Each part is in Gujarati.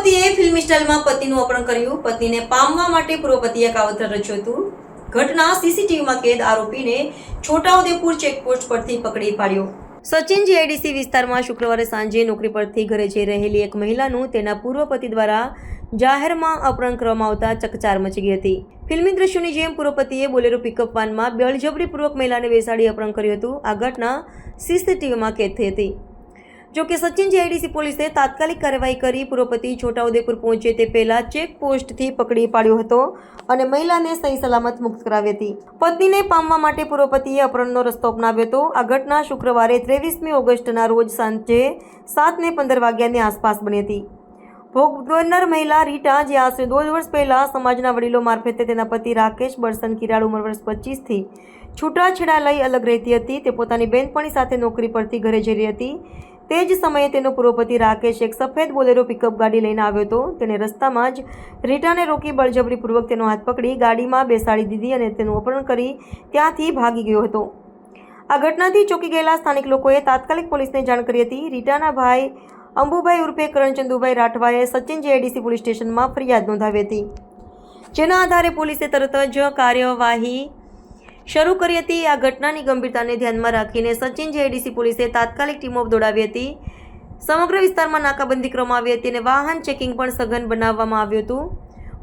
પતિએ ફિલ્મી સ્ટાઇલમાં પતિનું અપહરણ કર્યું. પત્નીને પામવા માટે પૂર્વ પતિએ કાવતર રચ્યું હતું. ઘટના સીસીટીવીમાં કેદ આરોપીને છોટાઉદેપુર ચેકપોસ્ટ પરથી પકડી પાડ્યો. સચિન જીઆઈડીસી વિસ્તારમાં શુક્રવારે સાંજે નોકરી પરથી ઘરે જઈ રહેલી એક મહિલાનું તેના પૂર્વ પતિ દ્વારા જાહેરમાં અપહરણ કરવામાં આવતા ચકચાર મચી ગઈ હતી. ફિલ્મી દ્રશ્યોની જેમ પૂર્વ પતિએ બોલેરો પિકઅપ વાનમાં બળજબરીપૂર્વક મહિલાને બેસાડી અપહરણ કર્યું હતું. આ ઘટના સીસીટીવીમાં કેદ થઈ હતી. જોકે સચિન જીઆઈડીસી પોલીસે તાત્કાલિક કાર્યવાહી કરી પૂર્વપતિ છોટાઉદેપુર પહોંચે તે પહેલા ચેક પોસ્ટથી પકડી પાડ્યો હતો અને મહિલાને સહી સલામત મુક્ત કરાવી હતી. પત્નીને પામવા માટે પૂર્વપતિએ અપહરણનો રસ્તો અપનાવ્યો હતો. આ ઘટના શુક્રવારે ત્રેવીસમી ઓગસ્ટના રોજ સાંજે સાતને પંદર વાગ્યાની આસપાસ બની હતી. ભોગ બનનાર મહિલા રીટા, જે આશરે દોઢ વર્ષ પહેલાં સમાજના વડીલો મારફતે તેના પતિ રાકેશ બરસન કિરાડ ઉંમર વર્ષ પચીસથી છૂટાછેડા લઈ અલગ રહેતી હતી. તે પોતાની બહેનપણી સાથે નોકરી પરથી ઘરે જઈ રહી હતી. તે જ સમયે તેનો પૂર્વપતિ રાકેશ એક સફેદ બોલેરો પિકઅપ ગાડી લઈને આવ્યો હતો. તેણે રસ્તામાં જ રીટાને રોકી બળજબરીપૂર્વક તેનો હાથ પકડી ગાડીમાં બેસાડી દીધી અને તેનું અપહરણ કરી ત્યાંથી ભાગી ગયો હતો. આ ઘટનાથી ચોંકી ગયેલા સ્થાનિક લોકોએ તાત્કાલિક પોલીસને જાણ કરી હતી. રીટાના ભાઈ અંબુભાઈ ઉર્ફે કરણચંદુભાઈ રાઠવાએ સચિન જેઆઈડીસી પોલીસ સ્ટેશનમાં ફરિયાદ નોંધાવી હતી. જેના આધારે પોલીસે તરત જ કાર્યવાહી શરૂ કરી હતી. આ ઘટનાની ગંભીરતાને ધ્યાનમાં રાખીને સચિન જેઆઈડીસી પોલીસે તાત્કાલિક ટીમો દોડાવી હતી. સમગ્ર વિસ્તારમાં નાકાબંધી કરવામાં આવી હતી અને વાહન ચેકિંગ પણ સઘન બનાવવામાં આવ્યું હતું.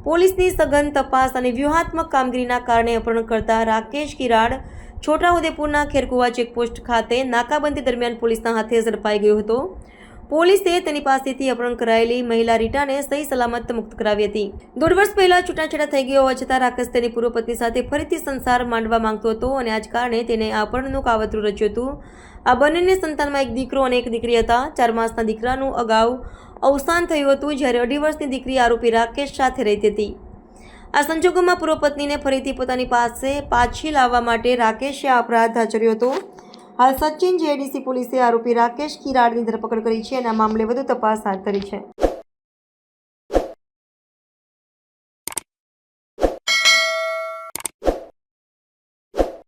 પોલીસની સઘન તપાસ અને વ્યૂહાત્મક કામગીરીના કારણે અપહરણ કરતા રાકેશ કિરાડ છોટાઉદેપુરના ખેરકુવા ચેકપોસ્ટ ખાતે નાકાબંધી દરમિયાન પોલીસના હાથે ઝડપાઈ ગયો હતો. પોલીસે તેની પાસેથી અપહરણ કરાયેલી મહિલા રીટાને સહી સલામત મુક્ત કરાવી હતી. દોઢ વર્ષ પહેલા છૂટાછેડા થઈ ગયો હોવા છતાં રાકેશ તેની પૂર્વ પત્ની સાથે ફરીથી સંસાર માંડવા માંગતો હતો અને આ જ કારણે તેને અપહરણનું કાવતરું રચ્યું હતું. આ બંનેને સંતાનમાં એક દીકરો અને એક દીકરી હતા. ચાર માસના દીકરાનું અગાઉ અવસાન થયું હતું, જ્યારે અઢી વર્ષની દીકરી આરોપી રાકેશ સાથે રહેતી હતી. આ સંજોગોમાં પૂર્વ પત્નીને ફરીથી પોતાની પાસે પાછી લાવવા માટે રાકેશે આ અપરાધ આચર્યો હતો. હાલ સચિન જેડીસી પોલીસે આરોપી રાકેશ કિરાડની ધરપકડ કરી છે અને આ મામલે વધુ તપાસ હાથ ધરી છે.